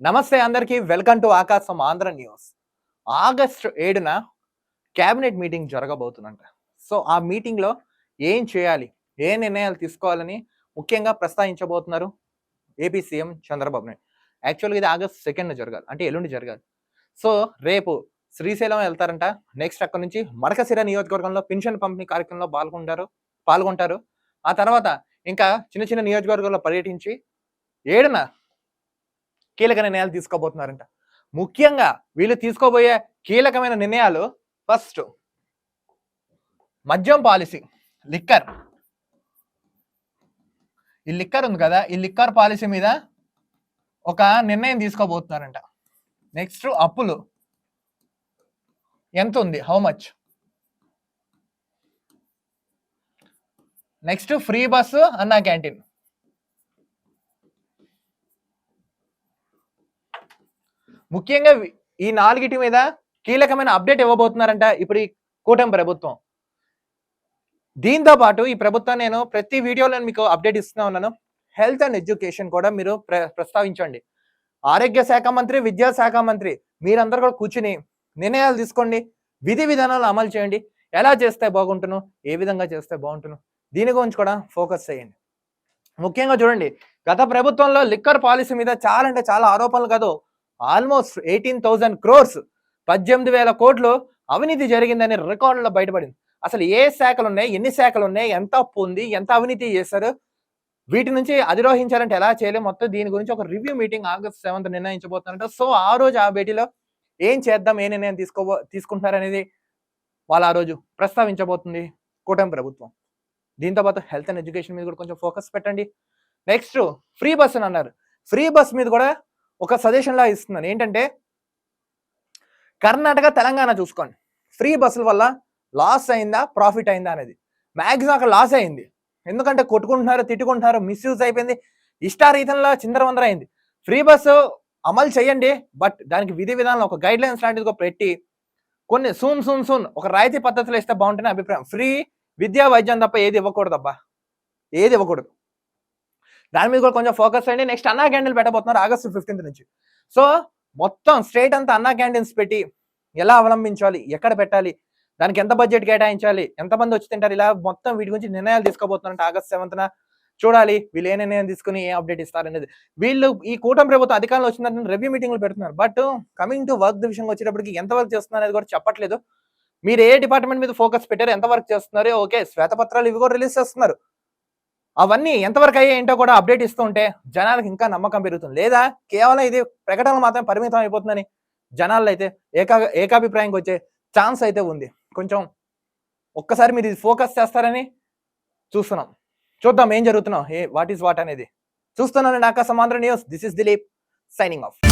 నమస్తే అందరికీ welcome to Akasam Andhra news. August ఏడున క్యాబినెట్ మీటింగ్ జరగబోతుందంట. సో ఆ మీటింగ్లో ఏం చేయాలి? ఏ నిర్ణయాలు తీసుకోవాలని ముఖ్యంగా ప్రస్తావించబోతున్నారు ఏపీ సీఎం చంద్రబాబు నాయుడు. యాక్చువల్గా ఇది ఆగస్ట్ సెకండ్ జరగాలి అంటే ఎల్లుండి జరగాలి. సో రేపు శ్రీశైలం వెళ్తారంట. నెక్స్ట్ అక్కడ నుంచి మడకశిర నియోజకవర్గంలో పెన్షన్ పంపిణీ కార్యక్రమంలో పాల్గొంటారు పాల్గొంటారు. ఆ తర్వాత ఇంకా చిన్న చిన్న నియోజకవర్గాల్లో పర్యటించి ఏడున కీలక నిర్ణయాలు తీసుకోబోతున్నారంట. ముఖ్యంగా వీళ్ళు తీసుకోబోయే కీలకమైన నిర్ణయాలు ఫస్ట్ మద్యం పాలసీ లిక్కర్. ఈ లిక్కర్ ఉంది కదా ఈ లిక్కర్ పాలసీ మీద ఒక నిర్ణయం తీసుకోబోతున్నారంట. నెక్స్ట్ అప్పులు. ఎంత ఉంది? How much next free bus Anna canteen. ముఖ్యంగా ఈ నాలుగిటి మీద కీలకమైన అప్డేట్ ఇవ్వబోతున్నారంట ఇప్పుడు ఈ కూటమి ప్రభుత్వం. దీంతో పాటు ఈ ప్రభుత్వం నేను ప్రతి వీడియోలో మీకు అప్డేట్ ఇస్తూనే ఉన్నాను. హెల్త్ అండ్ ఎడ్యుకేషన్ కూడా మీరు ప్ర- ప్రస్తావించండి. ఆరోగ్య శాఖ మంత్రి విద్యా శాఖ మంత్రి మీరందరూ కూడా కూర్చుని నిర్ణయాలు తీసుకోండి. విధి విధానాలు అమలు చేయండి. ఎలా చేస్తే బాగుంటును ఏ విధంగా చేస్తే బాగుంటును దీని గురించి కూడా ఫోకస్ చేయండి. ముఖ్యంగా చూడండి గత ప్రభుత్వంలో లిక్కర్ పాలసీ మీద చాలా అంటే చాలా ఆరోపణలు కాదు ఆల్మోస్ట్ ఎయిటీన్ థౌజండ్ క్రోర్స్ పద్దెనిమిది వేల కోట్లు అవినీతి జరిగిందని రికార్డులో బయటపడింది. అసలు ఏ శాఖలు ఉన్నాయి ఎన్ని శాఖలు ఉన్నాయి ఎంత అప్పు ఉంది? ఎంత అవినీతి చేశారు? వీటి నుంచి అధిరోహించాలంటే ఎలా చేయలేము మొత్తం దీని గురించి ఒక రివ్యూ మీటింగ్ ఆగస్ట్ సెవెంత్ నిర్ణయించబోతున్నారంట సో ఆ రోజు ఆ భేటీలో ఏం చేద్దాం? ఏ నిర్ణయం తీసుకోబో తీసుకుంటారు అనేది వాళ్ళు ఆ రోజు ప్రస్తావించబోతుంది కూటమి ప్రభుత్వం. దీంతో పాటు హెల్త్ అండ్ ఎడ్యుకేషన్ మీద కూడా కొంచెం ఫోకస్ పెట్టండి. నెక్స్ట్ ఫ్రీ బస్ అని అన్నారు. ఫ్రీ బస్ మీద కూడా ఒక సజెషన్ లా ఇస్తున్నాను. ఏంటంటే కర్ణాటక తెలంగాణ చూసుకోండి. ఫ్రీ బస్సుల వల్ల లాస్ అయిందా ప్రాఫిట్ అయిందా అనేది. మ్యాక్సిమం అక్కడ లాస్ అయింది. ఎందుకంటే కొట్టుకుంటున్నారు తిట్టుకుంటున్నారు మిస్యూజ్ అయిపోయింది. ఇష్టారీతంలో చిందరవందర అయింది. ఫ్రీ బస్సు అమలు చేయండి బట్ దానికి విధి విధానం ఒక గైడ్ లైన్స్ లాంటిది ఒక పెట్టి కొన్ని సూన్ సూన్ సూన్ ఒక రాయితీ పద్ధతిలో ఇస్తే బాగుంటుంది అభిప్రాయం. ఫ్రీ విద్యా వైద్యం తప్ప ఏది ఇవ్వకూడదు అబ్బా ఏది ఇవ్వకూడదు. దాని మీద కూడా కొంచెం ఫోకస్ అయ్యండి నెక్స్ట్ అన్నా క్యాండిల్ పెట్టబోతున్నారు ఆగస్టు ఫిఫ్టీన్త్ నుంచి. సో మొత్తం స్టేట్ అంతా అన్నా క్యాండిల్స్ పెట్టి ఎలా అవలంబించాలి? ఎక్కడ పెట్టాలి? దానికి ఎంత బడ్జెట్ కేటాయించాలి? ఎంతమంది వచ్చి తింటారు? ఇలా మొత్తం వీటి గురించి నిర్ణయాలు తీసుకోబోతున్నారంటే ఆగస్ట్ సెవెంత్న చూడాలి. వీళ్ళు ఏ నిర్ణయం తీసుకుని ఏ అప్డేట్ ఇస్తారనేది వీళ్ళు ఈ కూటమి ప్రభుత్వం అధికారంలో వచ్చిందంటే రివ్యూ మీటింగ్లు పెడుతున్నారు. బట్ కమింగ్ టు వర్క్ విషయం వచ్చేటప్పటికి ఎంత వర్క్ చేస్తున్నారు అనేది కూడా చెప్పట్లేదు. మీరు ఏ డిపార్ట్మెంట్ మీద ఫోకస్ పెట్టారు ఎంత వర్క్ చేస్తున్నారు ఓకే శ్వేతపత్రాలు ఇవి కూడా రిలీజ్ చేస్తున్నారు. అవన్నీ ఎంతవరకు అయ్యాయి ఏంటో కూడా అప్డేట్ ఇస్తూ ఉంటే జనాలకు ఇంకా నమ్మకం పెరుగుతుంది. లేదా కేవలం ఇది ప్రకటనలు మాత్రమే పరిమితం అయిపోతుందని జనాల్లో అయితే ఏకా ఏకాభిప్రాయంకి వచ్చే ఛాన్స్ అయితే ఉంది. కొంచెం ఒక్కసారి మీరు ఇది ఫోకస్ చేస్తారని చూస్తున్నాం. చూద్దాం ఏం జరుగుతున్నాం ఏ వాట్ ఈస్ వాట్ అనేది. చూస్తున్నాను ఆకాశం సమాంధ్ర news this is Dilip signing off